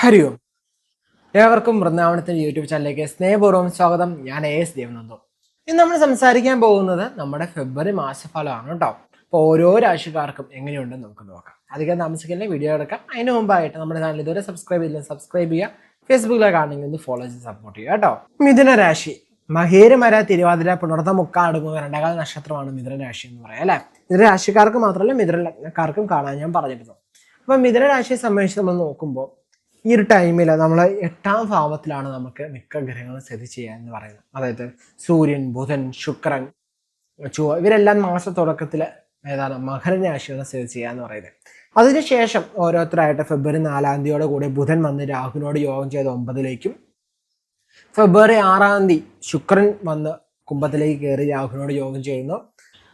ഹരി ഓം ഏവർക്കും വൃന്ദാവനത്തിന്റെ യൂട്യൂബ് ചാനലിലേക്ക് സ്നേഹപൂർവം സ്വാഗതം. ഞാൻ എ എസ് ദേവനന്ദു. ഇന്ന് നമ്മൾ സംസാരിക്കാൻ പോകുന്നത് നമ്മുടെ ഫെബ്രുവരി മാസഫലമാണ് കേട്ടോ അപ്പോൾ ഓരോ രാശിക്കാർക്കും എങ്ങനെയുണ്ടെന്ന് നമുക്ക് നോക്കാം. അധികം താമസിക്കില്ല? വീഡിയോ എടുക്കാം. അതിന് മുമ്പായിട്ട് നമ്മുടെ ചാനൽ ഇതുവരെ സബ്സ്ക്രൈബ് ചെയ്തില്ല സബ്സ്ക്രൈബ് ചെയ്യുക. ഫേസ്ബുക്കിലെ ആണെങ്കിൽ ഒന്ന് ഫോളോ ചെയ്ത് സപ്പോർട്ട് ചെയ്യുക കേട്ടോ മിഥുന രാശി. മഹേരമര തിരുവാതിര പുണർത്ത മുക്കാടുങ്ങുക രണ്ടേകാല നക്ഷത്രമാണ് മിഥുന രാശി എന്ന് പറയാം അല്ലേ? മിഥുന രാശിക്കാർക്ക് മാത്രമല്ല മിഥുന ലഗ്നക്കാർക്കും കാണാൻ ഞാൻ പറഞ്ഞിരുന്നു. അപ്പം മിഥുന രാശിയെ സംബന്ധിച്ച് നമ്മൾ നോക്കുമ്പോൾ ഈ ഒരു ടൈമിൽ നമ്മൾ എട്ടാം ഭാവത്തിലാണ് നമുക്ക് മിക്ക ഗ്രഹങ്ങളും സ്ഥിതി ചെയ്യുക എന്ന് പറയുന്നത്. അതായത് സൂര്യൻ ബുധൻ ശുക്രൻ ചുവ ഇവരെല്ലാം മാസ തുടക്കത്തിൽ ഏതാണ് മകരരാശിയാണ് സ്ഥിതി ചെയ്യുക എന്ന് പറയുന്നത്. അതിനുശേഷം ഓരോരുത്തരായിട്ട് ഫെബ്രുവരി നാലാം തീയതിയോട് കൂടി ബുധൻ വന്ന് രാഹുവിനോട് യോഗം ചെയ്ത് ഒമ്പതിലേക്കും ഫെബ്രുവരി ആറാം തീയതി ശുക്രൻ വന്ന് കുംഭത്തിലേക്ക് കയറി രാഹുവിനോട് യോഗം ചെയ്യുന്നു.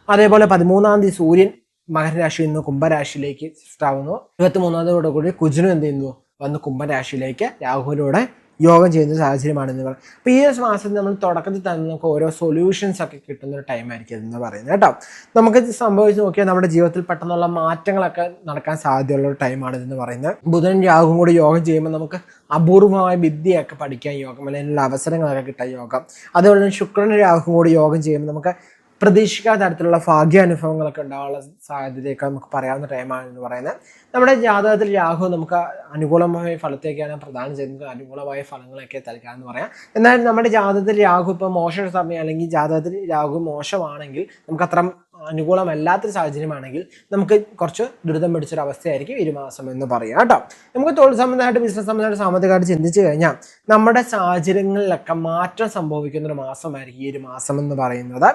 അതേപോലെ പതിമൂന്നാം തീയതി സൂര്യൻ മകരരാശിയിൽ നിന്ന് കുംഭരാശിയിലേക്ക് ഷിഫ്റ്റ് ആവുന്നു. ഇരുപത്തി മൂന്നാം തീയതിയോട് കൂടി കുജനും എന്ത് ചെയ്യുന്നു? വന്ന് കുംഭരാശിയിലേക്ക് രാഹുവിലൂടെ യോഗം ചെയ്യുന്ന സാഹചര്യമാണ് എന്ന് പറയുന്നത് അപ്പോൾ ഈ ഒരു മാസത്തിൽ നമ്മൾ തുടക്കത്തിൽ തന്നെ നമുക്ക് ഓരോ സൊല്യൂഷൻസ് ഒക്കെ കിട്ടുന്ന ഒരു ടൈം ആയിരിക്കും എന്ന് പറയുന്നത് കേട്ടോ. നമുക്ക് സംഭവിച്ച് നോക്കിയാൽ നമ്മുടെ ജീവിതത്തിൽ പെട്ടെന്നുള്ള മാറ്റങ്ങളൊക്കെ നടക്കാൻ സാധ്യതയുള്ള ഒരു ടൈമാണ് ഇതെന്ന് പറയുന്നത്. ബുധൻ രാഹുവും കൂടി യോഗം ചെയ്യുമ്പോൾ നമുക്ക് അപൂർവമായ വിദ്യയൊക്കെ പഠിക്കാൻ യോഗം അല്ലെങ്കിൽ അവസരങ്ങളൊക്കെ കിട്ടാൻ യോഗം. അതുപോലെ തന്നെ ശുക്രൻ രാഹുവും കൂടി യോഗം ചെയ്യുമ്പോൾ നമുക്ക് പ്രതീക്ഷിക്കാത്ത തരത്തിലുള്ള ഭാഗ്യാനുഭവങ്ങളൊക്കെ ഉണ്ടാകാനുള്ള സാധ്യതയൊക്കെ നമുക്ക് പറയാവുന്ന ടൈമാണ് എന്ന് പറയുന്നത്. നമ്മുടെ ജാതകത്തിൽ രാഹു നമുക്ക് അനുകൂലമായ ഫലത്തേക്കാണ് പ്രധാനം ചെയ്യുന്നത് അനുകൂലമായ ഫലങ്ങളൊക്കെ തൽക്കാന്ന് പറയാം. എന്നാൽ നമ്മുടെ ജാതകത്തിൽ രാഹു ഇപ്പോൾ മോശ സമയം അല്ലെങ്കിൽ ജാതകത്തിൽ രാഹു മോശമാണെങ്കിൽ നമുക്ക് അത്ര അനുകൂലമല്ലാത്തൊരു സാഹചര്യമാണെങ്കിൽ നമുക്ക് കുറച്ച് ദുരിതം പിടിച്ചൊരു അവസ്ഥയായിരിക്കും ഈ മാസം എന്ന് പറയാം കേട്ടോ. നമുക്ക് തൊഴിൽ സംബന്ധമായിട്ട് ബിസിനസ് സംബന്ധമായിട്ട് സാമ്പത്തികമായിട്ട് ചിന്തിച്ചു കഴിഞ്ഞാൽ നമ്മുടെ സാഹചര്യങ്ങളിലൊക്കെ മാറ്റം സംഭവിക്കുന്ന ഒരു മാസമായിരിക്കും ഈ ഒരു മാസം എന്ന് പറയുന്നത്.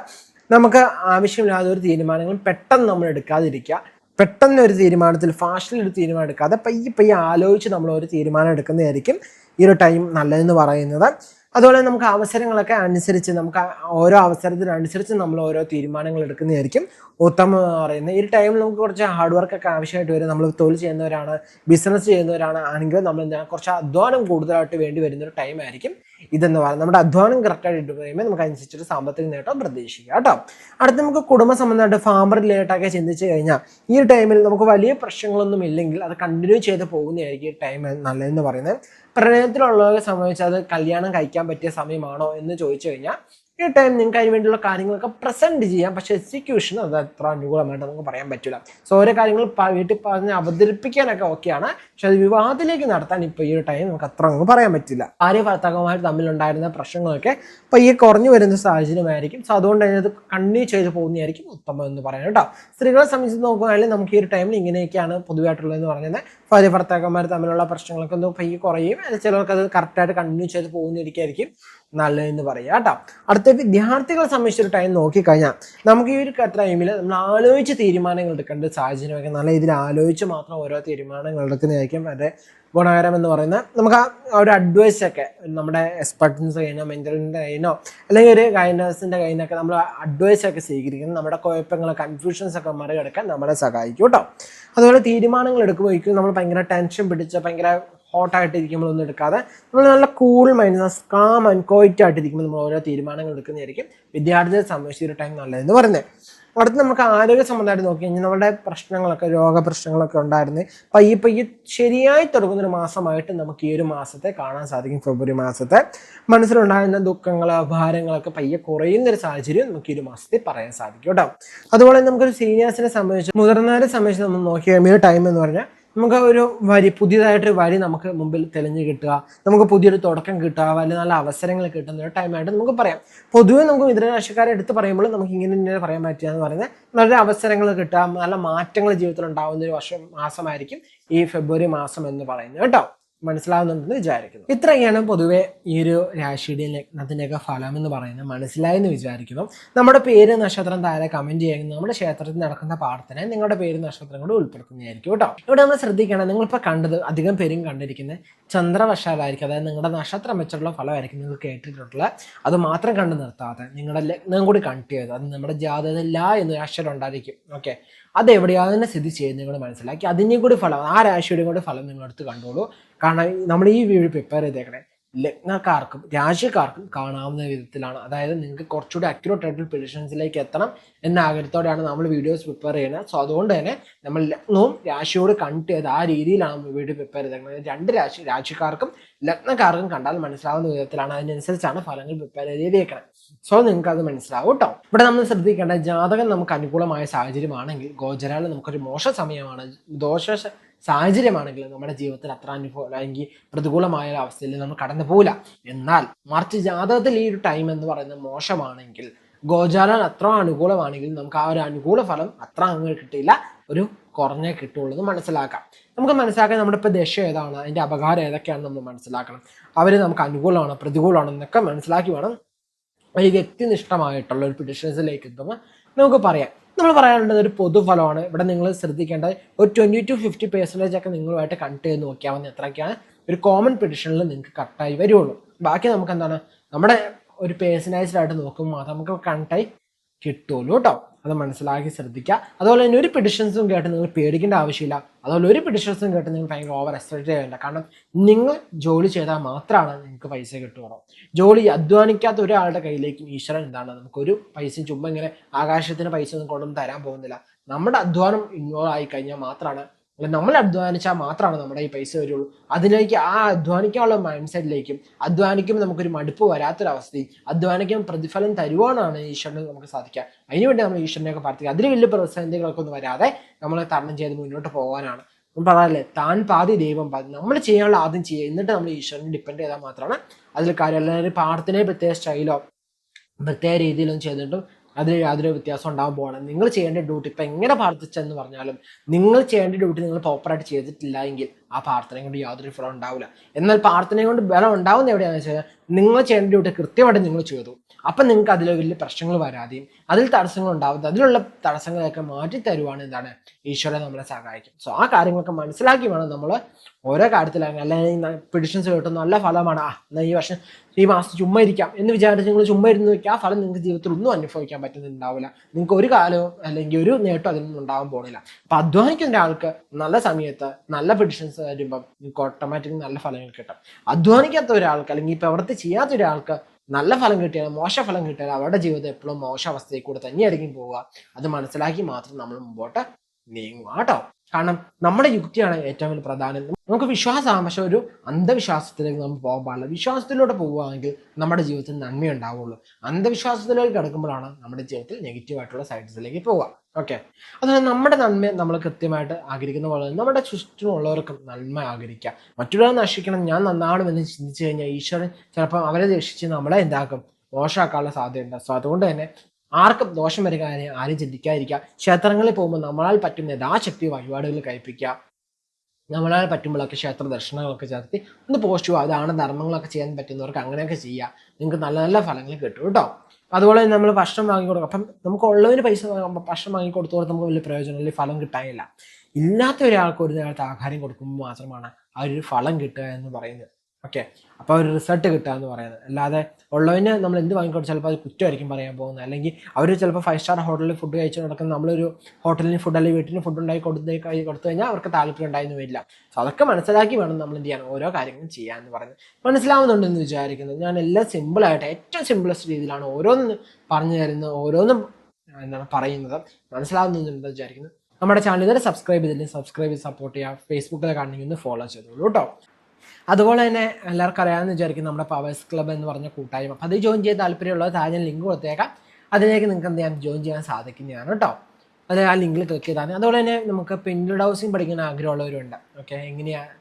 നമുക്ക് ആവശ്യമില്ലാതെ ഒരു തീരുമാനങ്ങളും പെട്ടെന്ന് നമ്മൾ എടുക്കാതിരിക്കുക. പെട്ടെന്ന് ഒരു തീരുമാനത്തിൽ ഫാഷനിൽ ഒരു തീരുമാനം എടുക്കാതെ പയ്യെ പയ്യെ ആലോചിച്ച് നമ്മൾ ഒരു തീരുമാനം എടുക്കുന്നതായിരിക്കും ഈ ഒരു ടൈം നല്ലതെന്ന് പറയുന്നത്. അതുപോലെ നമുക്ക് അവസരങ്ങളൊക്കെ അനുസരിച്ച് നമുക്ക് ഓരോ അവസരത്തിനനുസരിച്ച് നമ്മൾ ഓരോ തീരുമാനങ്ങൾ എടുക്കുന്നതായിരിക്കും. ഉത്തമം എന്ന് പറയുന്നത്. ഈ ടൈമിൽ നമുക്ക് കുറച്ച് ഹാർഡ് വർക്ക് ഒക്കെ ആവശ്യമായിട്ട് വരും. നമ്മൾ തൊഴിൽ ചെയ്യുന്നവരാണ് ബിസിനസ് ചെയ്യുന്നവരാണ് ആണെങ്കിൽ നമ്മൾ എന്താ കുറച്ച് അധ്വാനം കൂടുതലായിട്ട് വേണ്ടി വരുന്ന ഒരു ടൈം ആയിരിക്കും ഇതെന്ന് പറയുന്നത്. നമ്മുടെ അധ്വാനം കറക്റ്റായിട്ട് ഇട്ട് കഴിയുമ്പോൾ നമുക്ക് അനുസരിച്ചൊരു സാമ്പത്തിക നേട്ടം പ്രതീക്ഷിക്കുക കേട്ടോ. അടുത്ത് നമുക്ക് കുടുംബ സംബന്ധമായിട്ട് ഫാമർ റിലേറ്റഡൊക്കെ ചിന്തിച്ച് കഴിഞ്ഞാൽ ഈ ടൈമിൽ നമുക്ക് വലിയ പ്രശ്നങ്ങളൊന്നും ഇല്ലെങ്കിൽ അത് കണ്ടിന്യൂ ചെയ്ത് പോകുന്നതായിരിക്കും ഈ ടൈം നല്ലതെന്ന് പറയുന്നത്. പ്രണയത്തിലുള്ളവരെ സംബന്ധിച്ച് അത് കല്യാണം കഴിക്കാൻ പറ്റിയ സമയമാണോ എന്ന് ചോദിച്ചു കഴിഞ്ഞാൽ ഈ ടൈം നിങ്ങൾക്ക് അതിന് വേണ്ടിയുള്ള കാര്യങ്ങളൊക്കെ പ്രസന്റ് ചെയ്യാം. പക്ഷേ എക്സിക്യൂഷൻ അത് അത്ര അനുകൂലമായിട്ട് നമുക്ക് പറയാൻ പറ്റില്ല സോ ഓരോ കാര്യങ്ങൾ വീട്ടിൽ പറഞ്ഞ് അവതരിപ്പിക്കാനൊക്കെ ഓക്കെയാണ് പക്ഷെ അത് വിവാഹത്തിലേക്ക് നടത്താൻ ഇപ്പോൾ ഈ ഒരു ടൈം നമുക്ക് അത്ര അങ്ങ് പറയാൻ പറ്റില്ല. ഭാര്യ ഭർത്താക്കന്മാർ തമ്മിലുണ്ടായിരുന്ന പ്രശ്നങ്ങളൊക്കെ പയ്യെ കുറഞ്ഞു വരുന്ന സാഹചര്യമായിരിക്കും. സോ അതുകൊണ്ട് തന്നെ അത് കണ്ടിന്യൂ ചെയ്ത് പോകുന്നതായിരിക്കും ഉത്തമം എന്ന് പറയാൻ കേട്ടോ. സ്ത്രീകളെ സംബന്ധിച്ച് നോക്കുകയാണെങ്കിൽ നമുക്ക് ഈ ഒരു ടൈമിൽ ഇങ്ങനെയൊക്കെയാണ് പൊതുവായിട്ടുള്ളതെന്ന് പറഞ്ഞത് ഭാര്യ ഭർത്താക്കന്മാർ തമ്മിലുള്ള പ്രശ്നങ്ങളൊക്കെ ഒന്ന് പയ്യെ കുറയും. ചിലർക്ക് അത് കറക്റ്റായിട്ട് കണ്ടിന്യൂ ചെയ്ത് പോകുന്നതായിരിക്കും. നല്ലതെന്ന് പറയുക കേട്ടോ. അടുത്ത വിദ്യാർത്ഥികളെ സംബന്ധിച്ചൊരു ടൈം നോക്കിക്കഴിഞ്ഞാൽ നമുക്ക് ഈ ഒരു ടൈമിൽ നമ്മൾ ആലോചിച്ച് തീരുമാനങ്ങൾ എടുക്കേണ്ട സാഹചര്യമൊക്കെ നല്ല രീതിയിൽ ആലോചിച്ച് മാത്രം ഓരോ തീരുമാനങ്ങൾ എടുക്കുന്നതായിരിക്കും വളരെ ഗുണകരം എന്ന് പറയുന്നത്. നമുക്ക് ആ ഒരു അഡ്വൈസ് ഒക്കെ നമ്മുടെ എക്സ്പെർട്ടൻസ് കയ്യിനോ മെന്റലിന്റെ കയ്യിനോ അല്ലെങ്കിൽ ഒരു ഗൈഡൻസിന്റെ കഴിഞ്ഞൊക്കെ നമ്മൾ അഡ്വൈസ് ഒക്കെ സ്വീകരിക്കുന്നത് നമ്മുടെ കുഴപ്പങ്ങൾ കൺഫ്യൂഷൻസ് ഒക്കെ മറികടക്കാൻ നമ്മളെ സഹായിക്കും കേട്ടോ. അതുപോലെ തീരുമാനങ്ങൾ എടുക്കുമ്പോഴേക്കും നമ്മൾ ഭയങ്കര ടെൻഷൻ പിടിച്ച ഭയങ്കര ഹോട്ടായിട്ട് ഇരിക്കുമ്പോഴൊന്നും എടുക്കാതെ നമ്മൾ നല്ല cool mind calm and quiet ആയിട്ടിരിക്കുമ്പോൾ നമ്മൾ ഓരോ തീരുമാനങ്ങൾ എടുക്കുന്നതായിരിക്കും. വിദ്യാർത്ഥിയെ സംബന്ധിച്ച് ഒരു ടൈം നല്ലതെന്ന് പറയുന്നത്. അടുത്ത് നമുക്ക് ആരോഗ്യ സംബന്ധമായിട്ട് നോക്കി കഴിഞ്ഞാൽ നമ്മുടെ പ്രശ്നങ്ങളൊക്കെ രോഗപ്രശ്നങ്ങളൊക്കെ ഉണ്ടായിരുന്നു. പയ്യെ പയ്യെ ശരിയായി തുടങ്ങുന്ന ഒരു മാസമായിട്ട് നമുക്ക് ഈ ഒരു മാസത്തെ കാണാൻ സാധിക്കും ഫെബ്രുവരി മാസത്തെ. മനസ്സിലുണ്ടായിരുന്ന ദുഃഖങ്ങൾ ഭാരങ്ങളൊക്കെ പയ്യെ കുറയുന്ന ഒരു സാഹചര്യം നമുക്ക് ഈ ഒരു മാസത്തിൽ പറയാൻ സാധിക്കും കേട്ടോ. അതുപോലെ നമുക്കൊരു സീനിയേഴ്സിനെ സംബന്ധിച്ച് മുതിർന്നവരെ സംബന്ധിച്ച് നമ്മൾ നോക്കി ഈ ടൈം എന്ന് പറഞ്ഞാൽ നമുക്ക് ഒരു വരി പുതിയതായിട്ടൊരു വരി നമുക്ക് മുമ്പിൽ തെളിഞ്ഞു കിട്ടുക. നമുക്ക് പുതിയൊരു തുടക്കം കിട്ടുക വലിയ നല്ല അവസരങ്ങൾ കിട്ടുന്ന ഒരു ടൈമായിട്ട് നമുക്ക് പറയാം. പൊതുവേ നമുക്ക് മിഥുനരാശിക്കാരെ എടുത്ത് പറയുമ്പോൾ നമുക്ക് ഇങ്ങനെ ഇങ്ങനെ പറയാൻ പറ്റുക എന്ന് പറയുന്നത് നല്ല അവസരങ്ങൾ കിട്ടുക നല്ല മാറ്റങ്ങൾ ജീവിതത്തിൽ ഉണ്ടാകുന്ന ഒരു വർഷം മാസമായിരിക്കും ഈ ഫെബ്രുവരി മാസം എന്ന് പറയുന്നത് കേട്ടോ. മനസ്സിലാവുന്നുണ്ടെന്ന് വിചാരിക്കുന്നു. ഇത്രയാണ് പൊതുവെ ഈ ഒരു രാശിയുടെ ലഗ്നത്തിന്റെയൊക്കെ ഫലം എന്ന് പറയുന്നത്. മനസ്സിലായെന്ന് വിചാരിക്കുന്നു. നമ്മുടെ പേര് നക്ഷത്രം താഴെ കമന്റ് ചെയ്യുന്നത് നമ്മുടെ ക്ഷേത്രത്തിൽ നടക്കുന്ന പ്രാർത്ഥന നിങ്ങളുടെ പേര് നക്ഷത്രം കൂടെ ഉൾപ്പെടുത്തുന്നതായിരിക്കും കേട്ടോ. ഇവിടെ നമ്മൾ ശ്രദ്ധിക്കണം. നിങ്ങളിപ്പോൾ കണ്ടത് അധികം പേരും കണ്ടിരിക്കുന്നത് ചന്ദ്രവശാലായിരിക്കും. അതായത് നിങ്ങളുടെ നക്ഷത്രം വെച്ചുള്ള ഫലമായിരിക്കും നിങ്ങൾ കേട്ടിട്ടുള്ള അത് മാത്രം കണ്ടു നിർത്താതെ നിങ്ങളുടെ ലഗ്നം കൂടി കണ്ടു ചെയ്ത് അത് നമ്മുടെ ജാതകത്തിൽ എന്ന് അക്ഷരം ഉണ്ടായിരിക്കും. ഓക്കെ അത് എവിടെയാണ് തന്നെ സ്ഥിതി ചെയ്യുന്നത് നിങ്ങൾ മനസ്സിലാക്കി. അതിന്റെയും കൂടി ഫലം ആ രാശിയുടെയും കൂടി ഫലം നിങ്ങളെടുത്ത് കണ്ടോളൂ. കാരണം നമ്മൾ ഈ വീഡിയോ പ്രിപ്പയർ ചെയ്തേക്കണേ. ലഗ്നക്കാർക്കും രാശിക്കാർക്കും കാണാവുന്ന വിധത്തിലാണ്. അതായത് നിങ്ങൾക്ക് കുറച്ചുകൂടി അക്യൂറേറ്റ് ആയിട്ടുള്ള പ്രിഡിഷൻസിലേക്ക് എത്തണം എന്ന ആഗ്രഹത്തോടെയാണ് നമ്മൾ വീഡിയോസ് പ്രിപ്പയർ ചെയ്യുന്നത്. സോ അതുകൊണ്ട് തന്നെ നമ്മൾ ലഗ്നവും രാശിയോട് കണ്ട് ചെയ്ത് ആ രീതിയിലാണ് നമ്മൾ വീഡിയോ പ്രിപ്പയർ ചെയ്തേക്കുന്നത്. രണ്ട് രാശി രാശിക്കാർക്കും ലഗ്നക്കാർക്കും കണ്ടാൽ മനസ്സിലാവുന്ന വിധത്തിലാണ്. അതിനനുസരിച്ചാണ് ഫലങ്ങൾ പ്രിപ്പയർ ചെയ്തേക്കുന്നത് സോ നിങ്ങൾക്ക് അത് മനസ്സിലാവും കേട്ടോ ഇവിടെ നമ്മൾ ശ്രദ്ധിക്കേണ്ട ജാതകം നമുക്ക് അനുകൂലമായ സാഹചര്യമാണെങ്കിൽ ഗോചരാൽ നമുക്കൊരു മോശ സമയമാണ്. ദോഷ സാഹചര്യമാണെങ്കിൽ നമ്മുടെ ജീവിതത്തിൽ അത്ര അനുഭവം അല്ലെങ്കിൽ പ്രതികൂലമായ ഒരു അവസ്ഥയിൽ നമ്മൾ കടന്നു പോകില്ല എന്നാൽ മറിച്ച് ജാതകത്തിൽ ഈ ഒരു ടൈം എന്ന് പറയുന്നത് മോശമാണെങ്കിൽ ഗോചാരൻ അത്ര അനുകൂലമാണെങ്കിൽ നമുക്ക് ആ ഒരു അനുകൂല ഫലം അത്ര അങ്ങ് കിട്ടിയില്ല. ഒരു കുറഞ്ഞേ കിട്ടുള്ളൂ എന്ന് മനസ്സിലാക്കാം. നമുക്ക് മനസ്സിലാക്കാൻ നമ്മുടെ ഇപ്പോൾ ദശ ഏതാണ്? അതിന്റെ അപകാരം ഏതൊക്കെയാണ് നമ്മൾ മനസ്സിലാക്കണം. അവർ നമുക്ക് അനുകൂലമാണോ പ്രതികൂലമാണോ എന്നൊക്കെ മനസ്സിലാക്കി വേണം. ഒരു വ്യക്തിനിഷ്ഠമായിട്ടുള്ള ഒരു പ്രിഡിഷൻസിലേക്ക് എത്തുമ്പോൾ നമുക്ക് പറയാം. നമ്മൾ പറയാനുള്ളത് ഒരു പൊതുഫലമാണ്. ഇവിടെ നിങ്ങൾ ശ്രദ്ധിക്കേണ്ടത് ഒരു ട്വന്റി ടു ഫിഫ്റ്റി പെർസെന്റേജ് ഒക്കെ നിങ്ങളുമായിട്ട് കണക്ട് ചെയ്ത് നോക്കിയാൽ മതി. അത്രയ്ക്കാണ് ഒരു കോമൺ പെഡിഷനിൽ നിങ്ങൾക്ക് കറക്റ്റായി വരുള്ളൂ. ബാക്കി നമുക്ക് എന്താണ്? നമ്മുടെ ഒരു പേഴ്സണലൈസ്ഡ് ആയിട്ട് നോക്കുമ്പോൾ മാത്രം നമുക്ക് കണക്റ്റായി കിട്ടുള്ളൂ കേട്ടോ. അത് മനസ്സിലാക്കി ശ്രദ്ധിക്കുക. അതുപോലെ തന്നെ ഒരു പെഡിഷൻസും കേട്ട് നിങ്ങൾ പേടിക്കേണ്ട ആവശ്യമില്ല. അതുപോലെ ഒരു പെഡിഷൻസും കേട്ട് നിങ്ങൾ ഭയങ്കര ഓവർ എക്സൈറ്റഡ് ചെയ്യേണ്ട കാരണം നിങ്ങൾ ജോലി ചെയ്താൽ മാത്രമാണ് നിങ്ങൾക്ക് പൈസ കിട്ടുകയുള്ളൂ. ജോലി അധ്വാനിക്കാത്ത ഒരാളുടെ കയ്യിലേക്കും ഈശ്വരൻ എന്താണ്? നമുക്കൊരു പൈസയും ചുമ്മാ ഇങ്ങനെ ആകാശത്തിന് പൈസ ഒന്നും കൊണ്ടൊന്നും തരാൻ പോകുന്നില്ല. നമ്മുടെ അധ്വാനം ഇൻവോൾവ് ആയി കഴിഞ്ഞാൽ മാത്രമാണ് അല്ല നമ്മൾ അധ്വാനിച്ചാൽ മാത്രമാണ് നമ്മുടെ ഈ പൈസ വരുള്ളൂ. അതിലേക്ക് ആ അധ്വാനിക്കാനുള്ള മൈൻഡ് സെറ്റിലേക്കും അധ്വാനിക്കുമ്പോൾ നമുക്കൊരു മടുപ്പ് വരാത്തൊരവസ്ഥയും അധ്വാനിക്കാൻ പ്രതിഫലം തരുവാനാണ് ഈശ്വരന് നമുക്ക് സാധിക്കുക. അതിനുവേണ്ടി നമ്മൾ ഈശ്വരനെയൊക്കെ പ്രാർത്ഥിക്കുക. അതിൽ വലിയ പ്രതിസന്ധികളൊക്കെ ഒന്നും വരാതെ നമ്മൾ തരണം ചെയ്ത് മുന്നോട്ട് പോകാനാണ്. പറയാല്ലേ താൻ പാതി ദൈവം പാതി. നമ്മൾ ചെയ്യാനുള്ള ആദ്യം ചെയ്യുക എന്നിട്ട് നമ്മൾ ഈശ്വരനെ ഡിപ്പെൻഡ് ചെയ്താൽ മാത്രമാണ് അതിൽ കാര്യം അല്ലാതെ പ്രാർത്ഥനയെ പ്രത്യേക സ്റ്റൈലോ പ്രത്യേക രീതിയിലൊന്നും ചെയ്തിട്ടും അതിൽ യാതൊരു വ്യത്യാസം ഉണ്ടാകാൻ പോകണം നിങ്ങൾ ചെയ്യേണ്ട ഡ്യൂട്ടി ഇപ്പം എങ്ങനെ പ്രാർത്ഥിച്ചെന്ന് പറഞ്ഞാലും നിങ്ങൾ ചെയ്യേണ്ട ഡ്യൂട്ടി നിങ്ങൾ പ്രോപ്പറായിട്ട് ചെയ്തിട്ടില്ല എങ്കിൽ ആ പ്രാർത്ഥനയും കൊണ്ട് യാതൊരു ഫലം ഉണ്ടാവില്ല. എന്നാൽ പ്രാർത്ഥനയും കൊണ്ട് ബലം ഉണ്ടാവുന്ന എവിടെയാണെന്ന് വെച്ചാൽ നിങ്ങൾ ചെയ്യേണ്ട ഡ്യൂട്ടി കൃത്യമായിട്ട് നിങ്ങൾ ചെയ്തു. അപ്പം നിങ്ങൾക്ക് അതിൽ വലിയ പ്രശ്നങ്ങൾ വരാതെയും അതിൽ തടസ്സങ്ങൾ ഉണ്ടാവാതെ അതിലുള്ള തടസ്സങ്ങളൊക്കെ മാറ്റി തരുവാണ് എന്താണ് ഈശ്വരൻ നമ്മളെ സഹായിക്കും. സോ ആ കാര്യങ്ങളൊക്കെ മനസ്സിലാക്കി വേണം നമ്മൾ ഓരോ കാര്യത്തിലാണെങ്കിൽ അല്ലെങ്കിൽ പിടിഷൻസ് കിട്ടും നല്ല ഫലമാണ്. ആ എന്നാൽ ഈ വർഷം ഈ മാസം ചുമ്മാ ഇരിക്കാം എന്ന് വിചാരിച്ച് നിങ്ങൾ ചുമ്മാ ഇരുന്ന് വെക്കുക. ആ ഫലം നിങ്ങൾക്ക് ജീവിതത്തിൽ ഒന്നും അനുഭവിക്കാൻ പറ്റുന്നുണ്ടാവില്ല നിങ്ങൾക്ക് ഒരു കാലവും അല്ലെങ്കിൽ ഒരു നേട്ടം അതിൽ നിന്നും ഉണ്ടാകാൻ പോകുന്നില്ല അപ്പം അധ്വാനിക്കുന്ന ഒരാൾക്ക് നല്ല സമയത്ത് നല്ല പിടിഷൻസ് വരുമ്പം നിങ്ങൾക്ക് ഓട്ടോമാറ്റിക് നല്ല ഫലങ്ങൾ കിട്ടും. അധ്വാനിക്കാത്ത ഒരാൾക്ക് അല്ലെങ്കിൽ പ്രവൃത്തി ചെയ്യാത്ത ഒരാൾക്ക് നല്ല ഫലം കിട്ടിയാലും മോശ ഫലം കിട്ടിയാലും അവരുടെ ജീവിതം എപ്പോഴും മോശ അവസ്ഥയിൽ കൂടെ തന്നെയായിരിക്കും പോവുക. അത് മനസ്സിലാക്കി മാത്രം നമ്മൾ മുമ്പോട്ട് നീങ്ങുക കേട്ടോ. കാരണം നമ്മുടെ യുക്തിയാണ് ഏറ്റവും വലിയ പ്രധാനം. നമുക്ക് വിശ്വാസമാണ് പക്ഷെ ഒരു അന്ധവിശ്വാസത്തിലേക്ക് നമ്മൾ പോകാൻ പാടില്ല. വിശ്വാസത്തിലൂടെ പോവുകയാണെങ്കിൽ നമ്മുടെ ജീവിതത്തിൽ നന്മയുണ്ടാവുള്ളൂ. അന്ധവിശ്വാസത്തിലേക്ക് കിടക്കുമ്പോഴാണ് നമ്മുടെ ജീവിതത്തിൽ നെഗറ്റീവായിട്ടുള്ള സൈഡ്സിലേക്ക് പോവുക. ഓക്കെ അതായത് നമ്മുടെ നന്മ നമ്മൾ കൃത്യമായിട്ട് ആഗ്രഹിക്കുന്ന പോലെ നമ്മുടെ ചുറ്റുമുള്ളവർക്ക് നന്മ ആഗ്രഹിക്കുക മറ്റൊരാൾ നശിക്കണം ഞാൻ നന്നാവണമെന്ന് ചിന്തിച്ചു കഴിഞ്ഞാൽ ഈശ്വരൻ ചിലപ്പോൾ അവരെ രക്ഷിച്ച് നമ്മളെ എന്താക്കും? മോശമാക്കാനുള്ള സാധ്യതയുണ്ട്. സോ അതുകൊണ്ട് തന്നെ ആർക്കും ദോഷം വരിക ആരും ചിന്തിക്കാതിരിക്കുക. ക്ഷേത്രങ്ങളിൽ പോകുമ്പോൾ നമ്മളാൽ പറ്റുന്ന യഥാശക്തി വഴിപാടുകൾ കഴിപ്പിക്കുക. നമ്മളാൽ പറ്റുമ്പോഴൊക്കെ ക്ഷേത്ര ദർശനങ്ങളൊക്കെ ചേർത്തി ഒന്ന് പോസ്റ്റ് ചെയ്യുക. അതാണ് ധർമ്മങ്ങളൊക്കെ ചെയ്യാൻ പറ്റുന്നവർക്ക് അങ്ങനെയൊക്കെ ചെയ്യുക. നിങ്ങൾക്ക് നല്ല നല്ല ഫലങ്ങൾ കിട്ടും കേട്ടോ. അതുപോലെ തന്നെ നമ്മൾ ഭക്ഷണം വാങ്ങിക്കൊടുക്കും. അപ്പം നമുക്ക് ഉള്ളവന് പൈസ ഭക്ഷണം വാങ്ങി കൊടുത്തോടെ നമുക്ക് വലിയ പ്രയോജനം അല്ലെങ്കിൽ ഫലം കിട്ടാനില്ല. ഇല്ലാത്ത ഒരാൾക്ക് ഒരു നേരത്തെ ആഹാരം കൊടുക്കുമ്പോൾ മാത്രമാണ് ആ ഒരു ഫലം കിട്ടുക എന്ന് പറയുന്നത്. ഓക്കെ. അപ്പോൾ ഒരു റിസൾട്ട് കിട്ടുക എന്ന് പറയുന്നത്. അല്ലാതെ ഉള്ളവന് നമ്മൾ എന്ത് വാങ്ങിക്കോട്ടെ ചിലപ്പോൾ അത് കുറ്റമായിരിക്കും പറയാൻ പോകുന്നത്. അല്ലെങ്കിൽ അവർ ചിലപ്പോൾ ഫൈവ് സ്റ്റാർ ഹോട്ടലിൽ ഫുഡ് കഴിച്ച് നടക്കുന്ന നമ്മളൊരു ഹോട്ടലിന് ഫുഡ് അല്ലെങ്കിൽ വീട്ടിന് ഫുഡ് ഉണ്ടാക്കി കൊടുത്ത് കൊടുത്തു കഴിഞ്ഞാൽ അവർക്ക് താല്പര്യം ഉണ്ടായിരുന്നു വരില്ല. സോ അതൊക്കെ മനസ്സിലാക്കി വേണം നമ്മൾ എന്ത് ചെയ്യാൻ ഓരോ കാര്യങ്ങളും ചെയ്യാമെന്ന് പറയുന്നത്. മനസ്സിലാവുന്നുണ്ടെന്ന് വിചാരിക്കുന്നത് ഞാൻ എല്ലാം സിമ്പിളായിട്ട് ഏറ്റവും സിമ്പിളസ്റ്റ് രീതിയിലാണ് ഓരോന്നും പറഞ്ഞു തരുന്നത് ഓരോന്നും എന്താണ് പറയുന്നത്. മനസ്സിലാവുന്നുണ്ടെന്ന് വിചാരിക്കുന്നത് നമ്മുടെ ചാനൽ ഇതുവരെ സബ്സ്ക്രൈബ് ചെയ്തില്ലെങ്കിൽ സബ്സ്ക്രൈബ് ചെയ്ത് സപ്പോർട്ട് ചെയ്യുക ഫേസ്ബുക്കിൽ കാണണമെങ്കിൽ ഫോളോ ചെയ്തോളൂ കേട്ടോ അതുപോലെ തന്നെ എല്ലാവർക്കും അറിയാമെന്ന് വിചാരിക്കും നമ്മുടെ പവേഴ്സ് ക്ലബ്ബ് എന്ന് പറഞ്ഞ കൂട്ടായ്മ. അപ്പോൾ അത് ജോയിൻ ചെയ്യാൻ താല്പര്യമുള്ളത് താഴെ ഞാൻ ലിങ്ക് കൊടുത്തേക്കാം. അതിലേക്ക് നിങ്ങൾക്ക് എന്ത് ചെയ്യാം? ജോയിൻ ചെയ്യാൻ സാധിക്കുന്നതാണ് കേട്ടോ. അത് ആ ലിങ്കിൽ ക്ലിക്ക് ചെയ്താൽ അതുപോലെ തന്നെ നമുക്ക് പെൻഡ് ഹൗസിംഗ് പഠിക്കാൻ ആഗ്രഹമുള്ളവരുണ്ട്. ഓക്കെ എങ്ങനെയാണ്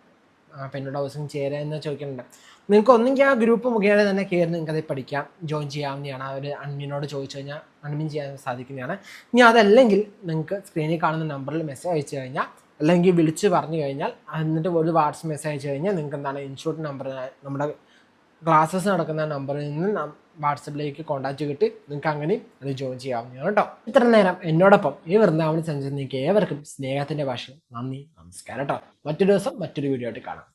പെൻഡ് ഹൗസിംഗ് ചേരുക എന്ന് ചോദിക്കുന്നുണ്ട്. നിങ്ങൾക്ക് ഒന്നെങ്കിൽ ആ ഗ്രൂപ്പ് മുഖേന തന്നെ കയറി നിങ്ങൾക്ക് അത് പഠിക്കാം. ജോയിൻ ചെയ്യാവുന്നതാണ്. ആ ഒരു അഡ്മിനോട് ചോദിച്ചു കഴിഞ്ഞാൽ അൺമിൻ ചെയ്യാൻ സാധിക്കുന്നതാണ്. ഇനി അതല്ലെങ്കിൽ നിങ്ങൾക്ക് സ്ക്രീനിൽ കാണുന്ന നമ്പറിൽ മെസ്സേജ് അയച്ചു കഴിഞ്ഞാൽ അല്ലെങ്കിൽ വിളിച്ച് പറഞ്ഞു കഴിഞ്ഞാൽ എന്നിട്ട് ഒരു വാട്സ് മെസ്സേജ് അയച്ചു കഴിഞ്ഞാൽ നിങ്ങൾക്ക് എന്താണ് ഇൻഷുറൻസ് നമ്പർ നമ്മുടെ ക്ലാസ്സസ് നടക്കുന്ന നമ്പറിൽ നിന്ന് വാട്സപ്പിലേക്ക് കോൺടാക്റ്റ് കിട്ടി നിങ്ങൾക്ക് അങ്ങനെ അത് ജോയിൻ ചെയ്യാവുന്നതാണ് കേട്ടോ. ഇത്ര നേരം എന്നോടൊപ്പം ഈ വൃന്ദാവനം സഞ്ചരിച്ച ഏവർക്കും സ്നേഹത്തിന്റെ ഭാഷ. നന്ദി നമസ്കാരം കേട്ടോ. മറ്റൊരു ദിവസം മറ്റൊരു വീഡിയോ ആയിട്ട് കാണാം.